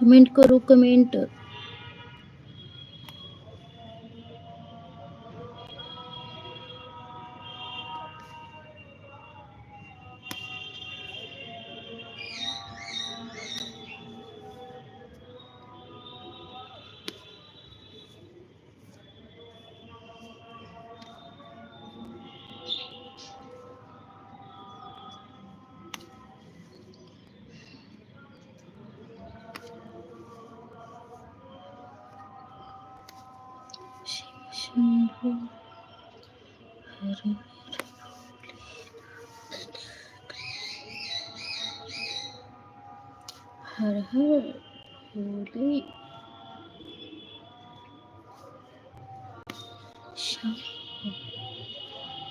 Comment करू comment. Har हर हर भोले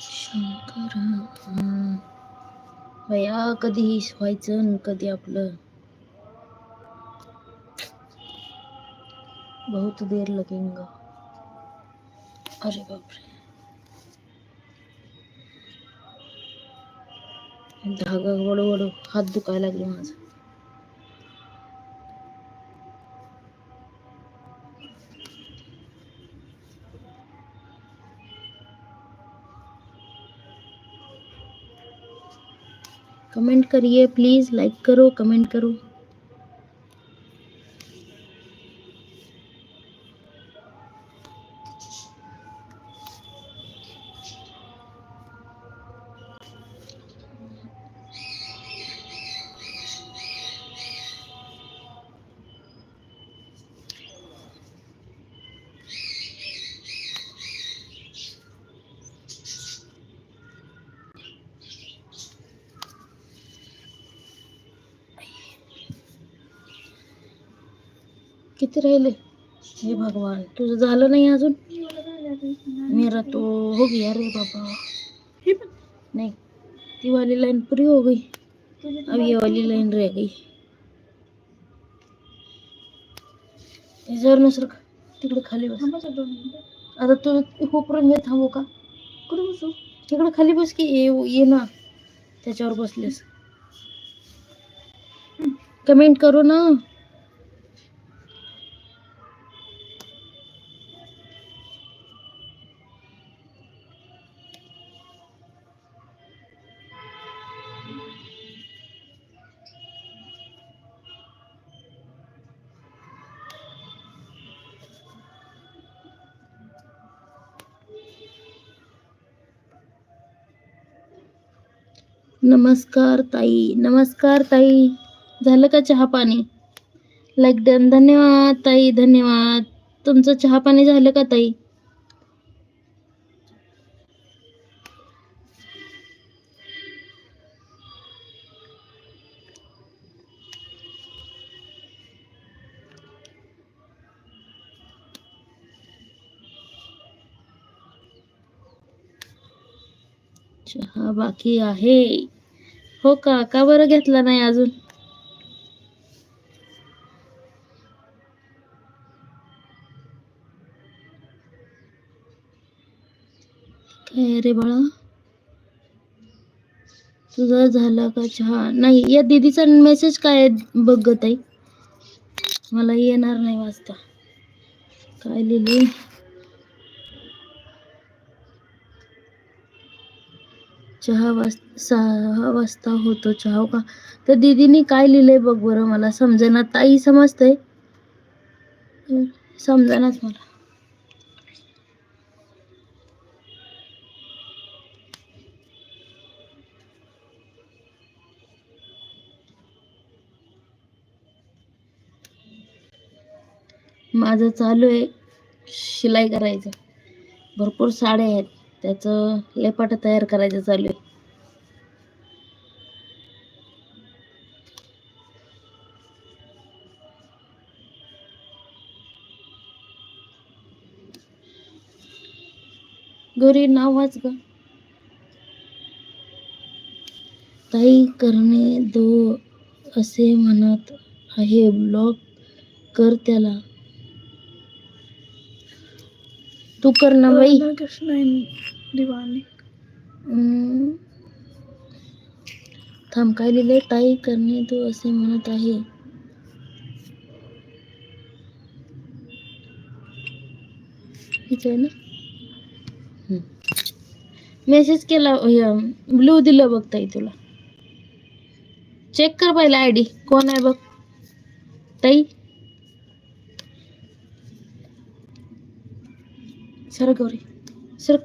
शंकर भया कधी व्हायचं कधी आपलं. बहुत देर लगेगा. अरे धागा वडू वडू हात दुखायला लागले माझा कमेंट करिए प्लीज़ लाइक करो कमेंट करो। किती राहिले? हे भगवान तुझं झालं नाही अजून? मेरा तो हो गया रे बाबा. नहीं ती वाली लाइन पूरी हो गई. अब ये वाली लाइन रह गई. जर नसर तिकडे खाली बस. आता तू होपर्यंत मी थांबू का? कुठे बसू? तिकडे खाली बस की ये ये ना. त्याच्यावर बसलेस. कमेंट करू ना. नमस्कार ताई नमस्कार ताई. झालं का चहा पाणी? लाईक डन धन्यवाद ताई धन्यवाद. तुमचं चहा पाणी झालं का ताई? बाकी आहे. हो का? का बरं घेतला नाही अजून? काय रे बाळा? तुझा झाला का चहा? नाही या दीदीचा मेसेज काय आहे? बघ ताई मला येणार नाही वाचता. काय लिहिले चहा वाज सहा वाजता होतो चहा हो का? तर दीदीने काय लिहिलंय बघ बरं मला समजेना ताई समजतंय? समजेनाच मला. माझं चालू आहे शिलाई करायचं. भरपूर साड्या आहेत. त्याचं लेपाट तयार करायचं चालू आहे. गौरी नाव वाच ग. ताई करणे दो असे म्हणत आहे. ब्लॉक कर त्याला. तू करना भाई। कृष्ण दिवानी। हम्म। थांबकायलेले टाईप करणे तू असे मनत है ना? मेसेज के ब्लू दिल बगता है तुला. चेक कर पाला आई डी को बग ताई? सर गौरी सर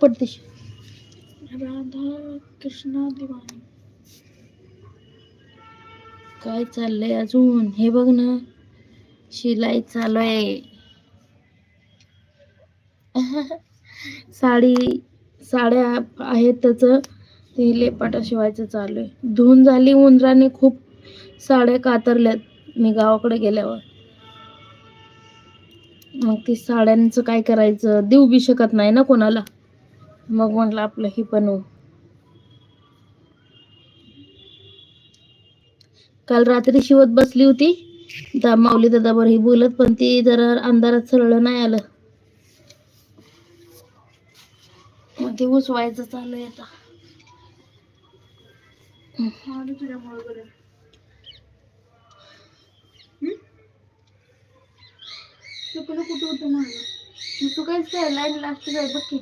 राधा कृष्णा दिवानी काय चाललंय अजून? हे बघ ना शिलाई चालू आहे. साडी साड्या आहेत त्याचं ते लेपाटा शिवायचं चालू आहे. धुवून झाली उंदराने खूप साड्या कातरल्यात मी गावाकडे गेल्यावर. मग ती साड्यांचं काय करायचं? देऊ बी शकत नाही ना कोणाला? मग म्हटलं आपलं ही बनवू. काल रात्री शिवत बसली होती. दा माऊली दादाबर ही बोलत पण ती जरा अंधारात सरळ नाही आलं. मग ते उसवायचं चालू आहे आता. आणि तुझ्यामुळे बरं चुकलं कुठं होतं माझं? मग तू काय? लाईन लास्ट आहे. बघ की.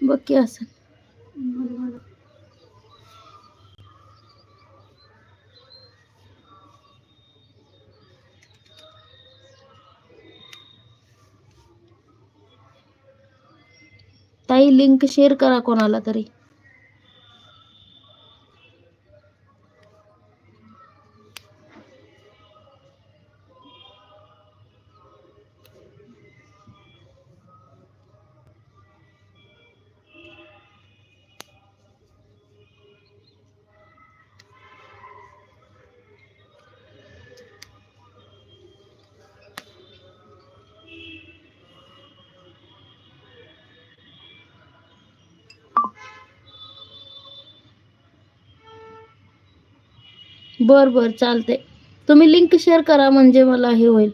बघ की. असं बरं बरं ताई लिंक शेअर करा कोणाला तरी. बर बर चालते तुम्ही लिंक शेअर करा म्हणजे मला हे होईल.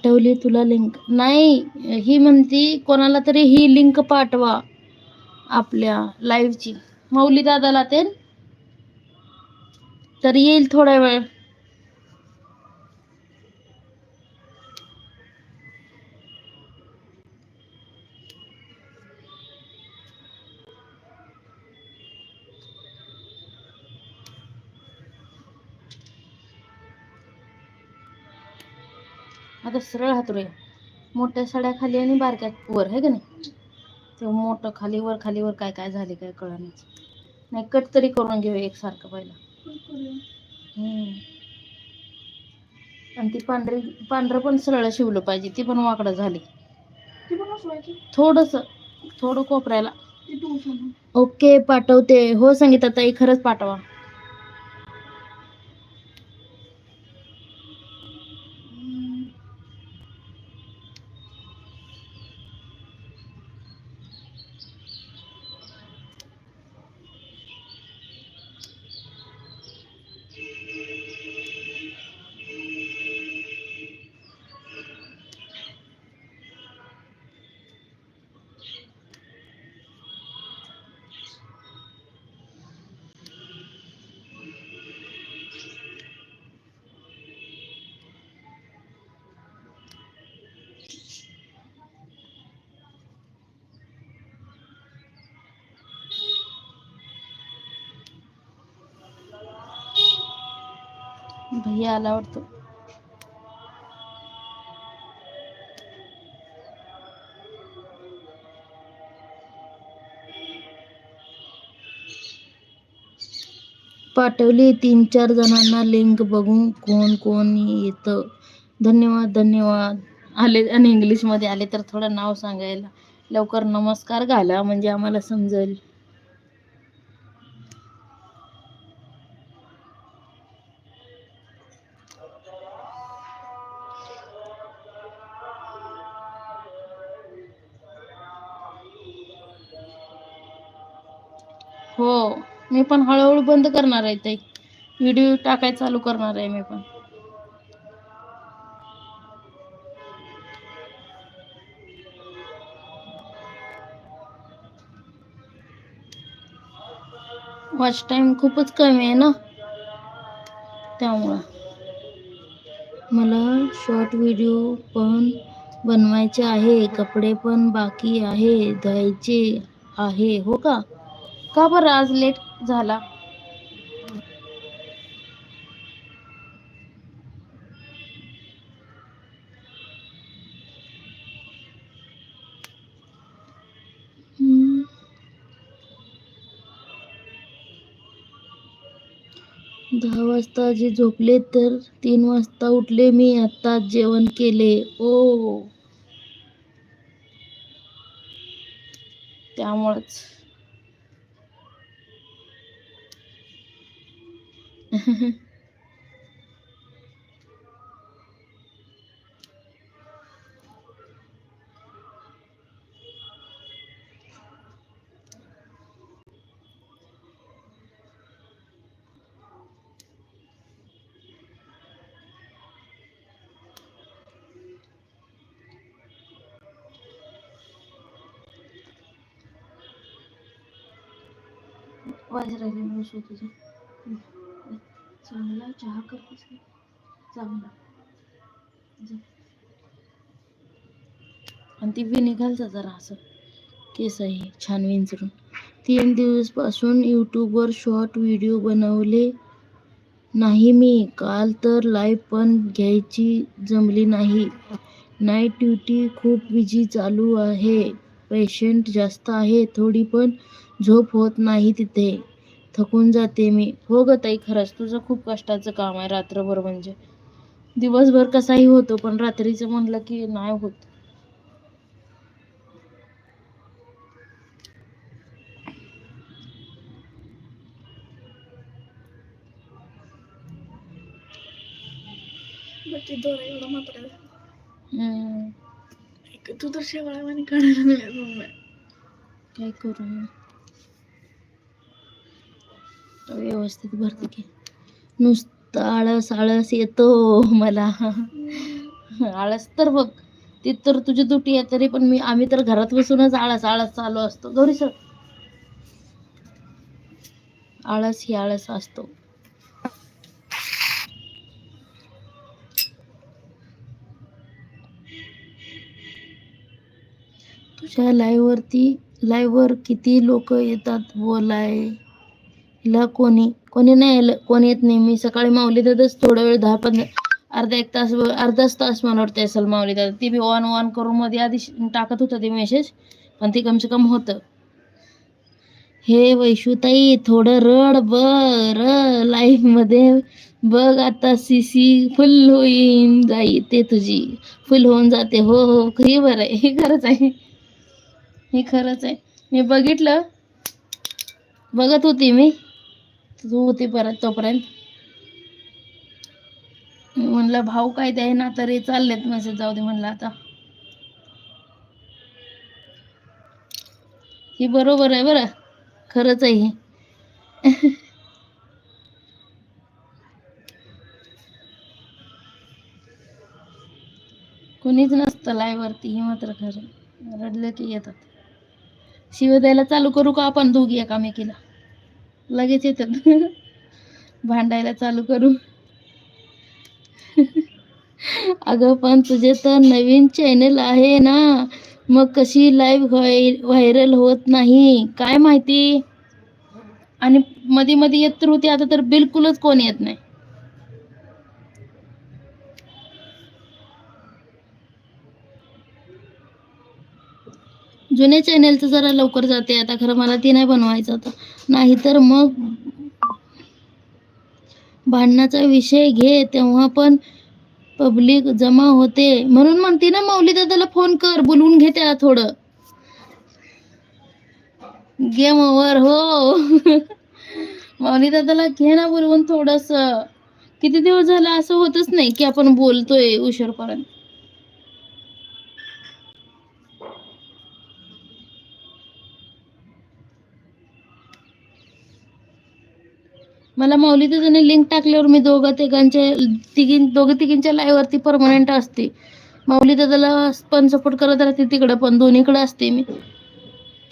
पाठवली तुला लिंक नाही ही म्हणती कोणाला तरी ही लिंक पाठवा आपल्या लाईव्हची मौली दादाला ते तर येईल थोड्या वेळ. आता सरळ हातरूया मोठ्या साड्या खाली आणि बारक्या वर आहे का नाही? ते मोठं खाली वर खाली वर काय काय झाले काय कळणार नाही. कट तरी करून घेऊ एकसारखं पहिला. हम्म. आणि ती पांढरी पांढरं पण सरळ शिवलं पाहिजे ती पण वाकडं झाली. थोडस थोडं कोपऱ्याला. ओके पाठवते. हो सांगितलं ताई खरंच पाठवा. भैया आला वाटतो पाठवली तीन चार जणांना लिंक बघून कोण कोण येतं. धन्यवाद धन्यवाद. आले आणि इंग्लिशमध्ये आले तर थोडं नाव सांगायला. लवकर नमस्कार घाला म्हणजे आम्हाला समजेल. हो मी पण हळूहळू बंद करणार आहे ते व्हिडिओ टाकाय चालू करणार आहे मी पण. वॉच टाइम खूपच कमी आहे ना? त्यामुळं. मला शॉर्ट व्हिडिओ पण बनवायचे आहे कपडे पण बाकी आहे धुवायचे आहे हो का? का बरं आज लेट झाला? दहा वाजता जे झोपले तर तीन वाजता उठले मी आता जेवण केले. ओ. त्यामुळेच. वाजरायला मिळू तुझं चांगला चहा करतेस चांगला. आणि ती विणी जरा असं केस आहे छान विंचरून. तीन दिवसपासून यूट्यूबवर शॉर्ट व्हिडिओ बनवले नाही मी. काल तर लाईव्ह पण घ्यायची जमली नाही. नाईट ड्युटी खूप बिझी चालू आहे. पेशंट जास्त आहे थोडी पण झोप होत नाही तिथे. थकून जाते मी. हो ग ताई खरंच तुझं खूप कष्टाचं काम आहे रात्रभर म्हणजे. दिवसभर कसाही होतो पण रात्रीचं म्हणलं की नाही होत. ते तर शेवळा काय करू मी? व्यवस्थित भरते की नुसतं आळस आळस येतो मला. आळस तर बघ ती तर तुझी दुटी आहे तरी पण मी आम्ही तर घरात बसूनच आळस आळस चालू असतो. गौरी सर. आळस ही आळस असतो. तुझ्या लाईव्ह वरती लाईव्ह वर किती लोक येतात बोलाय? ल कोणी? कोणी नाही आलं कोणी येत नाही. मी सकाळी माऊली दादाच थोडा वेळ दहा पंधरा अर्धा एक तास अर्धाच तास मला वाटतं असेल माऊली दादा. ती बी ऑन ऑन करून मध्ये आधी टाकत होतं ते मेसेज पण ते कमसे कम होतं. हे वैशुताई थोडं रड बर. लाईफमध्ये बघ आता सीसी फुल होईन जाई ते तुझी. फुल होऊन जाते. हो हो खरी बरं आहे. हे खरंच आहे. हे खरंच आहे. मी बघितलं. बघत होती मी. होती परत तोपर्यंत. म्हणलं भाऊ काय ते आहे ना तरी चाललेत मेसेज जाऊ दे म्हणलं आता. ही बरोबर आहे बरं. खरंच आहे हे. कोणीच नसतं live वरती हे मात्र खरं. रडलं की येतात. शिव द्यायला चालू करू का आपण दोघी एकामेकीला? लगेच येतात. भांडायला चालू करू. अगं पण तुझे तर नवीन चॅनल आहे ना. मग कशी लाईव्ह व्हायरल होत नाही? काय माहिती? आणि मध्ये मध्ये येत होती आता तर बिलकुलच कोण येत नाही. जुन्या चॅनेलचं जरा लवकर जाते. आता खरं मला ती नाही बनवायचं आता. नाहीतर मग भांडणाचा विषय घे तेव्हा पण पब्लिक जमा होते. म्हणून म्हणते ना माऊली दादाला फोन कर बोलवून घे त्याला थोडं. गेम ओव्हर हो. माऊली दादाला घे ना बोलवून थोडस. किती दिवस झाला असं होतच नाही की आपण बोलतोय उशीरपर्यंत. मला माऊली त्याने लिंक टाकल्यावर मी दोघं तिघांच्या तिघीं दोघं तिघींच्या लाईव्ह वरती परमनंट असते. माऊली दादाला पण सपोर्ट करत राहते तिकडं पण दोन्हीकडे असते मी.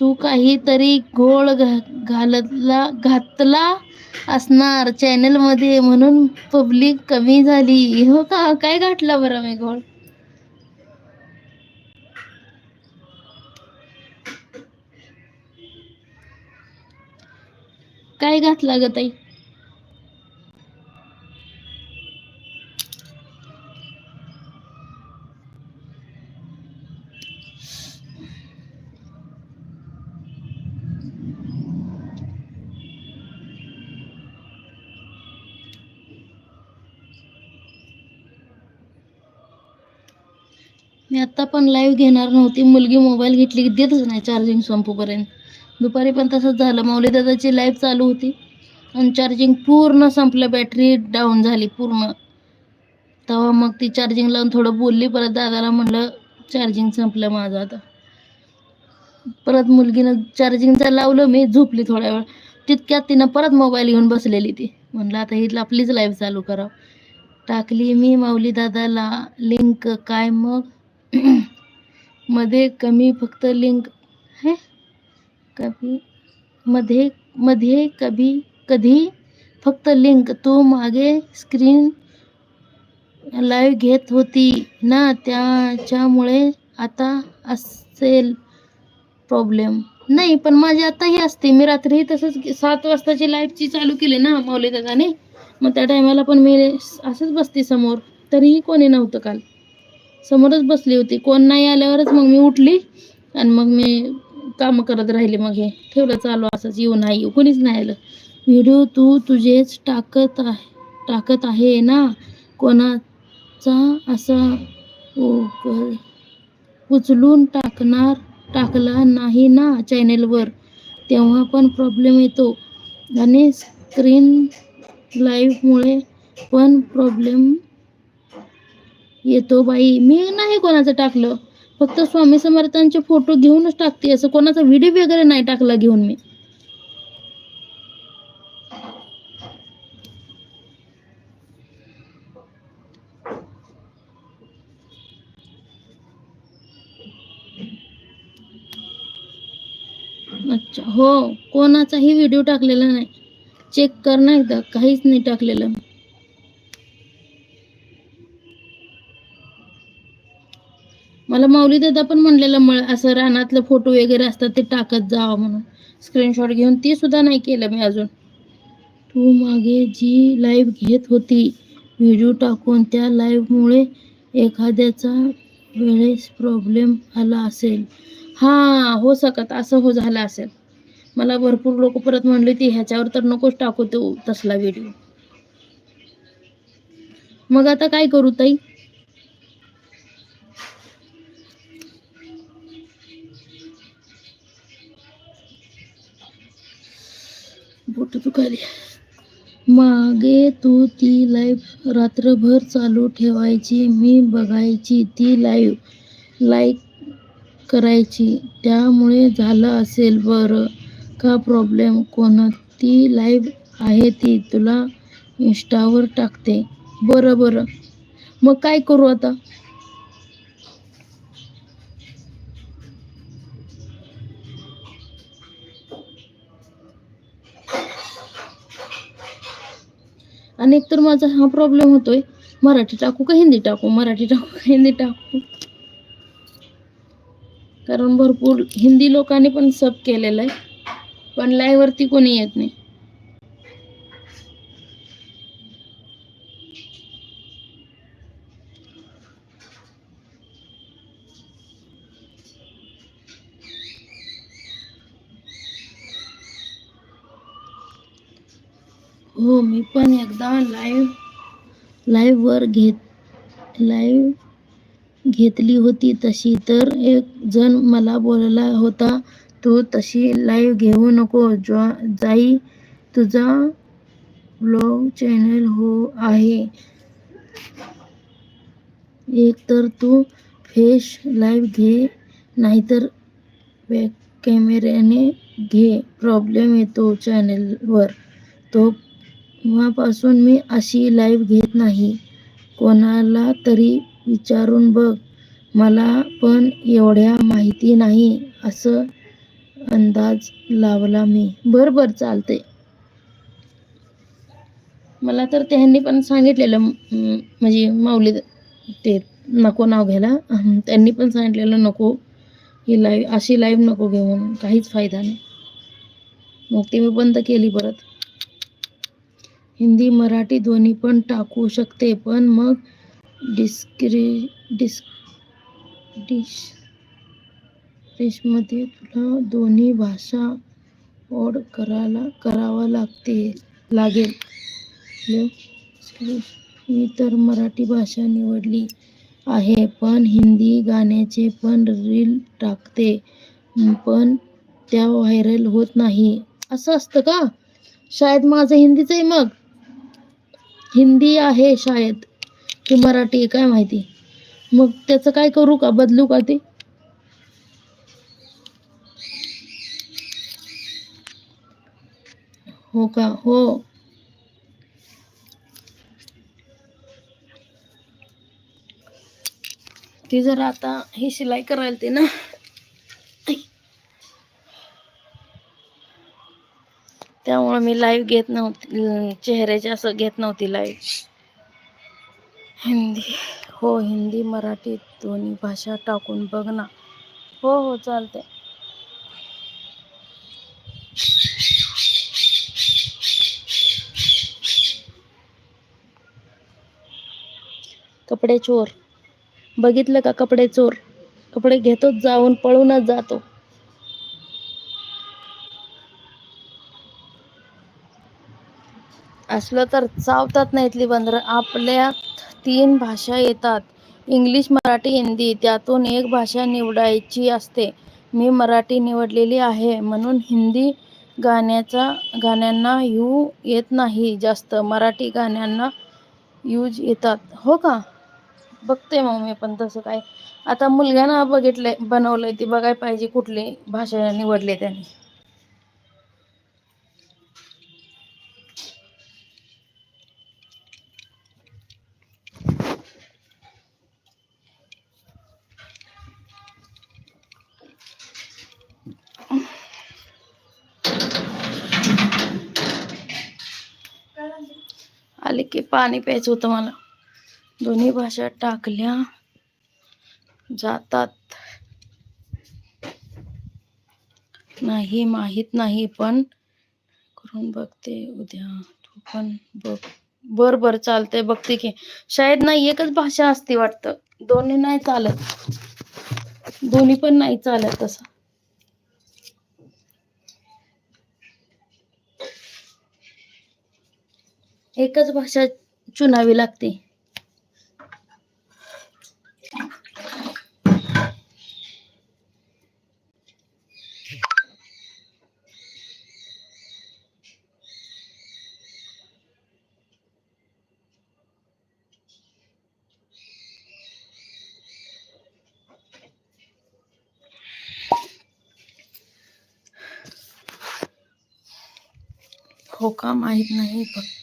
तू काहीतरी घोळ घालतला घातला असणार चॅनलमध्ये म्हणून पब्लिक कमी झाली. हो का? काय घातला बरं मी घोळ? काय घातला ग ताई? मी आत्ता पण लाईव्ह घेणार नव्हती. मुलगी मोबाईल घेतली की देतच नाही चार्जिंग संपूपर्यंत. दुपारी पण तसंच झालं. माऊली दादाची लाईव्ह चालू होती. आणि चार्जिंग पूर्ण संपलं. बॅटरी डाऊन झाली पूर्ण. तेव्हा मग ती चार्जिंग लावून थोडं बोलली. परत दादाला म्हणलं चार्जिंग संपलं माझं आता. परत मुलगीनं चार्जिंगचं लावलं. मी झोपली थोड्या वेळ. तितक्यात तिनं परत मोबाईल घेऊन बसलेली ती. म्हणलं आता ही आपलीच लाईव्ह चालू करावं. टाकली मी माऊली दादाला. लिंक काय मग? मध्ये कमी फक्त लिंक है? कभी मध्ये मध्ये कभी कधी फक्त लिंक तू मागे स्क्रीन लाईव्ह घेत होती ना त्याच्यामुळे आता असेल प्रॉब्लेम नाही पण माझी आताही असते. मी रात्री तसंच सात वाजताची लाईव्हची चालू केली ना माऊली दादाने. मग त्या टायमाला पण मी असंच बसते समोर. तरीही कोणी नव्हतं काल. समोरच बसली होती. कोण नाही आल्यावरच मग मी उठली आणि मग मी कामं करत राहिली. मग हे ठेवलं चालू असंच. येऊ नाही येऊ. कोणीच नाही आलं. व्हिडिओ तू तुझेच टाकत आहे टाकत आहे ना? कोणाचा असा उचलून टाकणार टाकला नाही ना चॅनेलवर? तेव्हा पण प्रॉब्लेम येतो. आणि स्क्रीन लाईव्हमुळे पण प्रॉब्लेम येतो बाई. मी नाही कोणाचं टाकलं. फक्त स्वामी समर्थांचे फोटो घेऊनच टाकते. असं कोणाचा व्हिडिओ वगैरे नाही टाकला घेऊन मी. अच्छा. हो कोणाचाही व्हिडिओ टाकलेला नाही. चेक कर ना एकदा. काहीच नाही टाकलेलं. माऊली दादा पण म्हणलेलं मळ असं रानातलं फोटो वगैरे असतात ते टाकत जावा म्हणून. स्क्रीनशॉट घेऊन ते सुद्धा नाही केलं मी अजून. तू मागे जी लाईव्ह घेत होती व्हिडिओ टाकून त्या लाईव्हमुळे एखाद्याचा वेळेस प्रॉब्लेम आला असेल. हां हो सकत असं हो झालं असेल. मला भरपूर लोक परत म्हणले ती ह्याच्यावर तर नकोच टाकू तो तसला व्हिडिओ मग आता काय करू ताई? बोट दुखाली. मागे तू ती लाईव्ह रात्रभर चालू ठेवायची मी बघायची ती लाईव्ह लाईक करायची. त्यामुळे झालं असेल बरं का प्रॉब्लेम कोणती लाईव्ह आहे ती तुला इंस्टावर टाकते. बरं बरं. मग काय करू आता? आणि एकतर माझा हा प्रॉब्लेम होतोय मराठी टाकू का हिंदी टाकू? मराठी टाकू का हिंदी टाकू? कारण भरपूर हिंदी लोकांनी पण सब केलेलं आहे पण लाईव्ह वरती कोणी येत नाही. हो मी पण एकदा लाईव्ह लाईव्हवर घेत लाईव्ह घेतली होती तशी. तर एक जण मला बोलला होता तू तशी लाईव्ह घेऊ नको ज्वा जाई तुझा ब्लॉग चॅनल हो आहे. एक तर तू फेस लाईव्ह घे नाहीतर बॅक कॅमेऱ्याने घे. प्रॉब्लेम येतो चॅनलवर तो तेव्हापासून मी अशी लाईव्ह घेत नाही. कोणाला तरी विचारून बघ. मला पण एवढ्या माहिती नाही असं अंदाज लावला मी. बरं बरं चालते मला तर त्यांनी पण सांगितलेलं म्हणजे माऊली ते नको नाव घ्यायला. त्यांनी पण सांगितलेलं नको. ही लाईव्ह अशी लाईव्ह नको घेऊ म्हणून काहीच फायदा नाही. मग ती मी बंद केली परत. हिंदी मराठी दोन्ही पण टाकू शकते पण मग डिस्क्रि डिस् डिश डिशमध्ये तुला दोन्ही भाषा ओढ करायला करावं लागते लागेल. मी तर मराठी भाषा निवडली आहे पण हिंदी गाण्याचे पण रील टाकते पण त्या व्हायरल होत नाही. असं असतं का? शायद माझं हिंदीच आहे मग. हिंदी आहे शाळेत. की मराठी काय माहिती? मग त्याचं काय करू का? बदलू का ते? हो का? हो. ती जर आता ही शिलाई करायला ते ना. त्यामुळे मी लाईव्ह घेत नव्हती. चेहऱ्याचे असं घेत नव्हती लाईव्ह हिंदी. हो हिंदी मराठी दोन्ही भाषा टाकून बघ ना. हो हो चालते कपडे चोर. बघितलं का कपडे चोर? कपडे घेतोच जाऊन पळूनच जातो. असलं तर चावतात ना इथली बंदरं. आपल्या तीन भाषा येतात. इंग्लिश मराठी हिंदी त्यातून एक भाषा निवडायची असते. मी मराठी निवडलेली आहे. म्हणून हिंदी गाण्याचा गाण्यांना यू येत नाही जास्त. मराठी गाण्यांना यूज येतात. हो का? बघते मग मी पण तसं काय. आता मुलग्यानं बघितलंय बनवलंय ती. बघायला पाहिजे कुठली भाषा निवडली त्याने. पाणी प्यायचं होतं मला. दोन्ही भाषा टाकल्या. जातात. नाही माहीत नाही पण करून बघते उद्या. तू पण बघ. बर बर चालतंय. बघते की. शाळेत नाही एकच भाषा असते वाटतं. दोन्ही नाही चालत. दोन्ही पण नाही चालत तसं. एकच भाषा चुनावी लागते. हो का माहीत नाही फक्त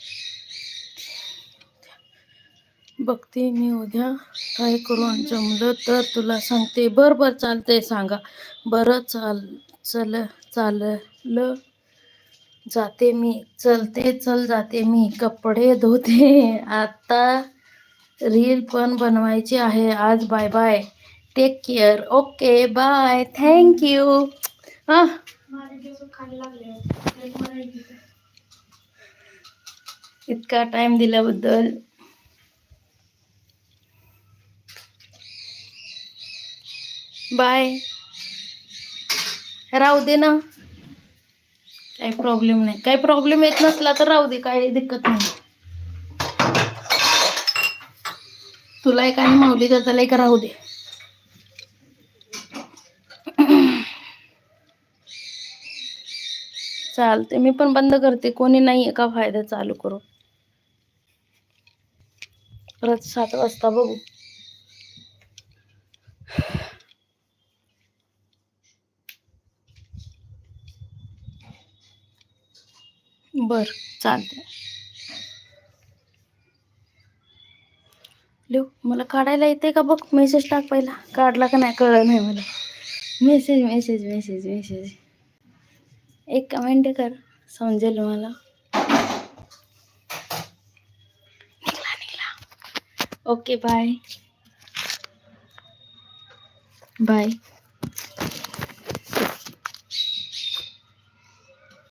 बघते मी उद्या. काय करून जमलं तर तुला सांगते. बर बर चालतंय सांगा. बरं चाल चल चाललं. जाते मी. चलते चल जाते मी. कपडे धुते. आता रील पण बनवायची आहे. आज bye bye. Take care okay bye thank you हां. इतका टाइम दिल्याबद्दल. बाय. राहू दे ना. काही प्रॉब्लेम नाही. काही प्रॉब्लेम येत नसला तर राहू दे काही दिक्कत नाही. तुला एक आणि माऊली दादाला एक राहू दे. चालते मी पण बंद करते. कोणी नाही का फायदा? चालू करू. परत सात वाजता बघू. बर चालते लिव मला काढायला येते का बघ? मेसेज टाक पहिला. काढला का नाही कळलं नाही मला. मेसेज मेसेज मेसेज मेसेज एक कमेंट कर समजेल मला. निघला ओके बाय बाय